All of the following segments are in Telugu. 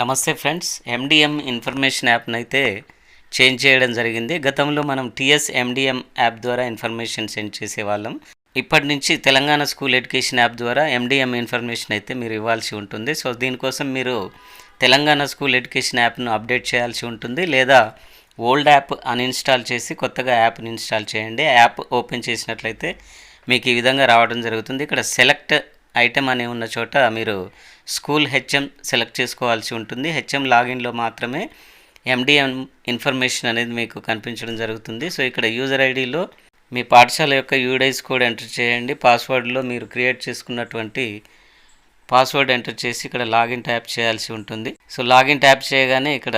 నమస్తే ఫ్రెండ్స్ ఎండిఎం ఇన్ఫర్మేషన్ యాప్ని అయితే చేంజ్ చేయడం జరిగింది. గతంలో మనం టిఎస్ ఎండిఎం యాప్ ద్వారా ఇన్ఫర్మేషన్ సెండ్ చేసేవాళ్ళం. ఇప్పటి నుంచి తెలంగాణ స్కూల్ ఎడ్యుకేషన్ యాప్ ద్వారా ఎండిఎం ఇన్ఫర్మేషన్ అయితే మీరు ఇవ్వాల్సి ఉంటుంది. సో దీనికోసం మీరు తెలంగాణ స్కూల్ ఎడ్యుకేషన్ యాప్ను అప్డేట్ చేయాల్సి ఉంటుంది. లేదా ఓల్డ్ యాప్ అన్ఇన్స్టాల్ చేసి కొత్తగా యాప్ని ఇన్స్టాల్ చేయండి. యాప్ ఓపెన్ చేసినట్లయితే మీకు ఈ విధంగా రావడం జరుగుతుంది. ఇక్కడ సెలెక్ట్ ఐటెం అనే ఉన్న చోట మీరు స్కూల్ హెచ్ఎం సెలెక్ట్ చేసుకోవాల్సి ఉంటుంది. హెచ్ఎం లాగిన్లో మాత్రమే ఎండిఎం ఇన్ఫర్మేషన్ అనేది మీకు కనిపించడం జరుగుతుంది. సో ఇక్కడ యూజర్ ఐడిలో మీ పాఠశాల యొక్క యూడైస్ కోడ్ ఎంటర్ చేయండి. పాస్వర్డ్లో మీరు క్రియేట్ చేసుకున్నటువంటి పాస్వర్డ్ ఎంటర్ చేసి ఇక్కడ లాగిన్ ట్యాప్ చేయాల్సి ఉంటుంది. సో లాగిన్ ట్యాప్ చేయగానే ఇక్కడ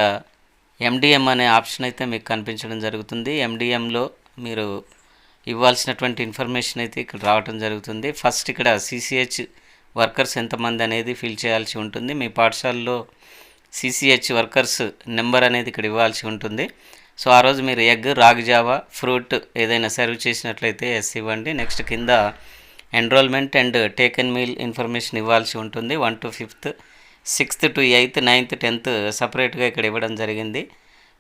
ఎండిఎం అనే ఆప్షన్ అయితే మీకు కనిపించడం జరుగుతుంది. ఎండిఎంలో మీరు ఇవ్వాల్సినటువంటి ఇన్ఫర్మేషన్ అయితే ఇక్కడ రావటం జరుగుతుంది. ఫస్ట్ ఇక్కడ సిసిహెచ్ వర్కర్స్ ఎంతమంది అనేది ఫిల్ చేయాల్సి ఉంటుంది. మీ పాఠశాలలో సిసిహెచ్ వర్కర్స్ నెంబర్ అనేది ఇక్కడ ఇవ్వాల్సి ఉంటుంది. సో ఆ రోజు మీరు ఎగ్ రాగి జావా ఫ్రూట్ ఏదైనా సర్వ్ చేసినట్లయితే ఎస్ ఇవ్వండి. నెక్స్ట్ కింద enrolment and taken meal information ఇవ్వాల్సి ఉంటుంది. One to fifth sixth to eighth ninth tenth సపరేట్గా ఇక్కడ ఇవ్వడం జరిగింది.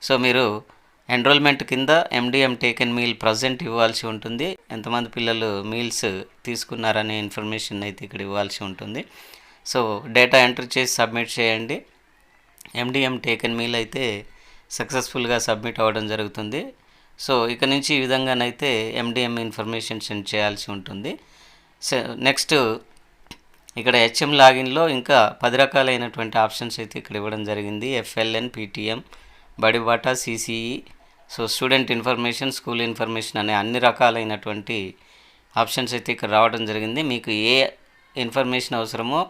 సో మీరు ఎన్రోల్మెంట్ కింద ఎండిఎం టేకెన్ మీల్ ప్రజెంట్ ఇవ్వాల్సి ఉంటుంది. ఎంతమంది పిల్లలు మీల్స్ తీసుకున్నారనే ఇన్ఫర్మేషన్ అయితే ఇక్కడ ఇవ్వాల్సి ఉంటుంది. సో డేటా ఎంటర్ చేసి సబ్మిట్ చేయండి. ఎండిఎం టేకెన్ మీల్ అయితే సక్సెస్ఫుల్గా సబ్మిట్ అవ్వడం జరుగుతుంది. సో ఇక నుంచి ఈ విధంగానైతే ఎండిఎం ఇన్ఫర్మేషన్ సెండ్ చేయాల్సి ఉంటుంది. సో నెక్స్ట్ ఇక్కడ హెచ్ఎం లాగిన్లో ఇంకా పది రకాలైనటువంటి ఆప్షన్స్ అయితే ఇక్కడ ఇవ్వడం జరిగింది. FLN PTM Badibata CCE so student information school information అనే అన్ని రకాలైనటువంటి ఆప్షన్స్ అయితే ఇక్కడ రావడం జరిగింది. మీకు ఏ ఇన్ఫర్మేషన్ అవసరమో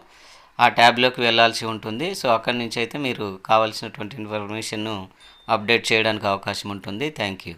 ఆ ట్యాబ్లోకి వెళ్ళాల్సి ఉంటుంది. సో అక్కడి నుంచి అయితే మీరు కావాల్సినటువంటి ఇన్ఫర్మేషన్ను అప్డేట్ చేయడానికి అవకాశం ఉంటుంది. Thank you.